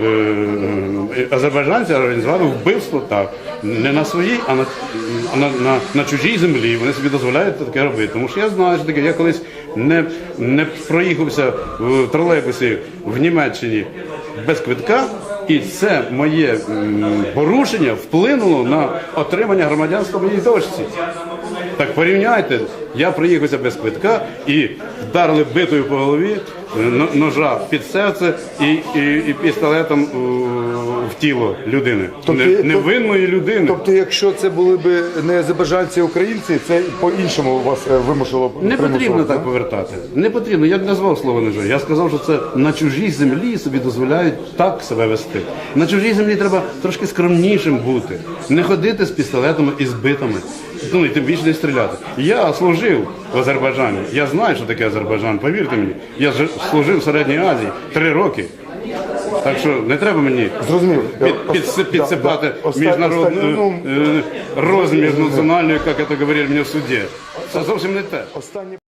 е, азербайджанці організували вбивство так. Не на своїй, а на, на, на, на чужій землі. Вони собі дозволяють таке робити. Тому що я знаю, що таке. Я колись не, не проїхався в тролейбусі в Німеччині без квитка, і це моє порушення вплинуло на отримання громадянства моїй дочці. Так порівняйте, я приїхався без квитка і вдарили битою по голові, е, ножа під серце і, і, і пістолетом в тіло людини. Тобто- Невинної людини. Тобто, якщо це були б не азербайджанці, а українці, це по-іншому вас е, вимушало б Не потрібно так повертати. Не потрібно. Я не назвав слово ножа. Я сказав, що це на чужій землі собі дозволяють так себе вести. На чужій землі треба трошки скромнішим бути, не ходити з пістолетами і з битами. Ну і тим більше не стріляти. Я служив в Азербайджані. Я знаю, що таке Азербайджан. Повірте мені. Я служив в Середній Азії три роки. Так що не треба мені Зрозумів. під, під, підсипати да, да. Міжнародну ну, е, розмір національної, як це говорили мені в суді. Це зовсім не те.